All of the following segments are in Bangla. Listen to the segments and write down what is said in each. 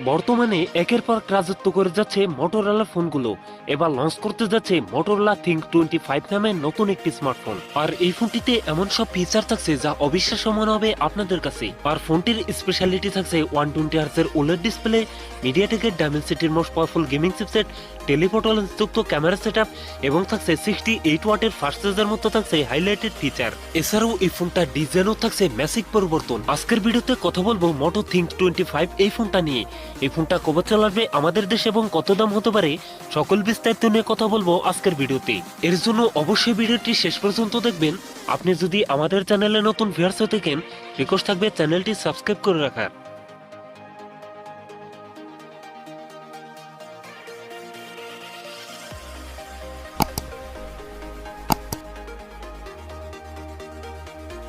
বর্তমানে একের পর রাজত্ব করে যাচ্ছে মোটরোলা ফোনগুলো। এবার লঞ্চ করতে যাচ্ছে মোটরোলা থিঙ্ক টোয়েন্টি ফাইভ নামে নতুন একটি স্মার্টফোন আর এই ফোনটিতে এমন সব ফিচার থাকছে যা অবিশ্বাস্য মনে হবে আপনাদের কাছে। আর ফোনটির স্পেশালিটি থাকছে ওয়ান টোয়েন্টি হার্সের ওলের ডিসপ্লে মিডিয়াটেকের ডায়মেন্সিটির most powerful gaming chipset telephoto যুক্ত ক্যামেরা সেট এবং থাকছে সিক্সটি এইট ওয়াটের ফাস্ট চার্জার মতো থাকছে হাইলাইটেড ফিচার এছাড়াও এই ফোনটার ডিজাইনও থাকছে ম্যাসিক পরিবর্তন। আজকের ভিডিওতে কথা বলব মোটো থিঙ্ক টোয়েন্টি ফাইভ এই ফোনটা নিয়ে। এই ফোনটা কবে চালাবে আমাদের দেশে এবং কত দাম হতে পারে, সকল বিস্তারিত নিয়ে কথা বলব আজকের ভিডিওতে। এর জন্য অবশ্যই ভিডিওটি শেষ পর্যন্ত দেখবেন। আপনি যদি আমাদের চ্যানেলে নতুন ভিউয়ার্স হয়ে থাকেন রিকোয়েস্ট থাকবে চ্যানেলটি সাবস্ক্রাইব করে রাখার।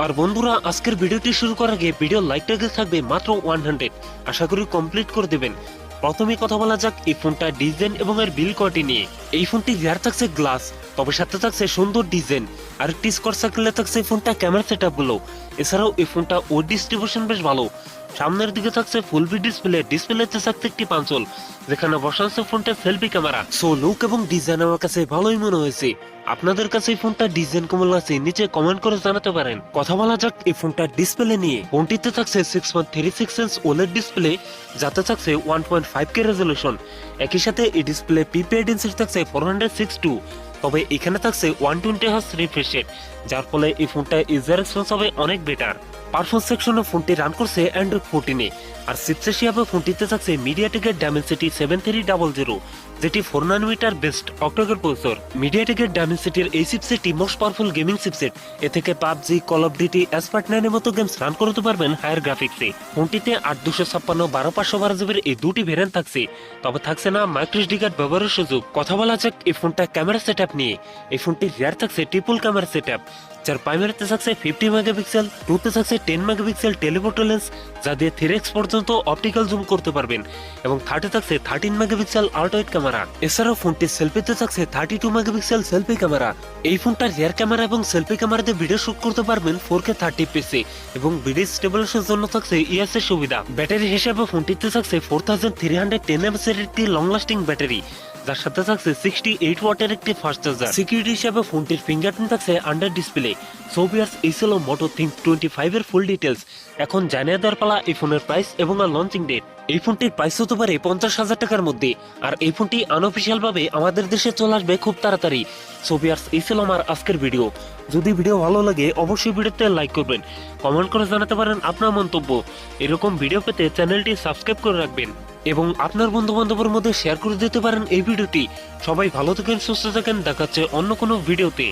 আর বন্ধুরা, আজকের ভিডিওটি শুরু করার আগে ভিডিও লাইকটাকে থাকবে মাত্র ওয়ান হান্ড্রেড আশা করি কমপ্লিট করে দেবেন। প্রথমে কথা বলা যাক এই ফোনটা ডিজাইন এবং এর বিল কোয়ালিটি নিয়ে। এই ফোনটি রিয়ার থাকছে গ্লাস তবে সাথে থাকছে সুন্দর ডিজাইন আর একটি স্কট সার্কেলে থাকছে ফোনটা ক্যামেরা সেটগুলো। এছাড়াও এই ফোনটা ও ডিস্ট্রিবিউশন বেশ ভালো। সামনের দিকে থাকছে ফুল বি ডিসপ্লে ডিসপ্লেতে থাকছে একটি পাঞ্চল, যেখানে বসানো আছে ফোনটা সেলফি ক্যামেরা সো লুক এবং ডিজাইন আমার কাছে ভালোই মনে হয়েছে। আপনাদের কাছে এই ফোনটা ডিজাইন কেমন লাগছে, নিচে কমেন্ট করে জানাতে পারেন। কথা বলা যাক এই ফোনটার ডিসপ্লে নিয়ে। ফোনটিতে থাকছে six point three six inch ওলের ডিসপ্লে যাতে থাকছে one point five K resolution একই সাথে এই ডিসপ্লে পিপিআই ডেন্সিটি থাকছে ফোর হান্ড্রেড সিক্স টু তবে এখানে থাকছে one twenty hertz refresh rate যার ফলে এই ফোনটা ইউজার এক্সপেন্স হবে অনেক বেটার পারফরমেন্স সেকশনে ফোনটি রান করছে অ্যান্ড্রয়েড ফোরটিনে আর চিপসেট হিসাবে ফোনটিতে থাকছে মিডিয়াটেকের Dimensity seven three double zero যেটি ফোর নানোমিটার বেস্ট অক্টোকের প্রসেসর মিডিয়াটেকের ডায়মেন্সিটির এই চিপসেটটি মোস্ট পাওয়ারফুল গেমিং চিপসেট এ থেকে PUBG call of duty Asphalt নাইনের মতো গেমস রান করতে পারবেন হায়ার গ্রাফিক্সে ফোনটিতে আট দুশো ছাপ্পান্ন, বারো পাঁচশো বারো জিবির এই দুটি ভেরিয়েন্ট থাকছে। তবে থাকছে না মাইক্রোএসডি কার্ড ব্যবহারের সুযোগ। কথা বলা যাক এই ফোনটা ক্যামেরা সেট নিয়ে এই ফোনটি রিয়ার থাকছে ট্রিপল ক্যামেরা সেট যার প্রাইমারিতে থাকছে ফিফটি মেগাপিক্সেল টুতে থাকছে টেন মেগাপিক্সেল টেলিফোটো লেন্স যা দিয়ে থ্রি এক্স পর্যন্ত অপটিক্যাল জুম করতে পারবেন। এবং থার্টি থাকছে থার্টিন মেগাপিক্সেল আল্ট্রাইট ক্যামেরা এছাড়াও ফোনটির সেলফিতে থাকছে thirty two megapixel selfie camera এই ফোনটার রিয়ার ক্যামেরা এবং সেলফি ক্যামেরাতে ভিডিও শুট করতে পারবেন ফোর কে থার্টি পিসি এবং ভিডিও স্টেবলেশনের জন্য থাকছে ইএস এর সুবিধা। ব্যাটারি হিসেবে ফোনটিতে থাকছে four thousand three hundred ten MS এর একটি লং লাস্টিং ব্যাটারি যার সাথে থাকছে সিক্সটি এইট ওয়াটের একটি ফাস্ট চার্জার সিকিউরিটি হিসাবে ফোনটির ফিঙ্গারপ্রিন্ট থাকছে আন্ডার ডিসপ্লে সোভিয়ার্স এই ছিল মোটো থিঙ্ক টোয়েন্টি ফাইভ এর ফুল ডিটেলস এখন জানিয়ে দেওয়ার পালা এই ফোনের প্রাইস এবং আর লঞ্চিং ডেট এই ফোনটির প্রাইস হতে পারে পঞ্চাশ হাজার টাকার মধ্যে। আর এই ফোনটি আনঅফিসিয়াল ভাবে আমাদের দেশে চলে আসবে খুব তাড়াতাড়ি। সোভিয়ার্স এই আমার আজকের ভিডিও যদি ভিডিও ভালো লাগে, অবশ্যই ভিডিওতে লাইক করবেন। কমেন্ট করে জানাতে পারেন আপনার মন্তব্য। এরকম ভিডিও পেতে চ্যানেলটি সাবস্ক্রাইব করে রাখবেন। এবং আপনার বন্ধু বান্ধবের মধ্যে শেয়ার করে দিতে পারেন এই ভিডিওটি। সবাই ভালো থাকেন, সুস্থ থাকেন, দেখাচ্ছে অন্য কোনো ভিডিওতে।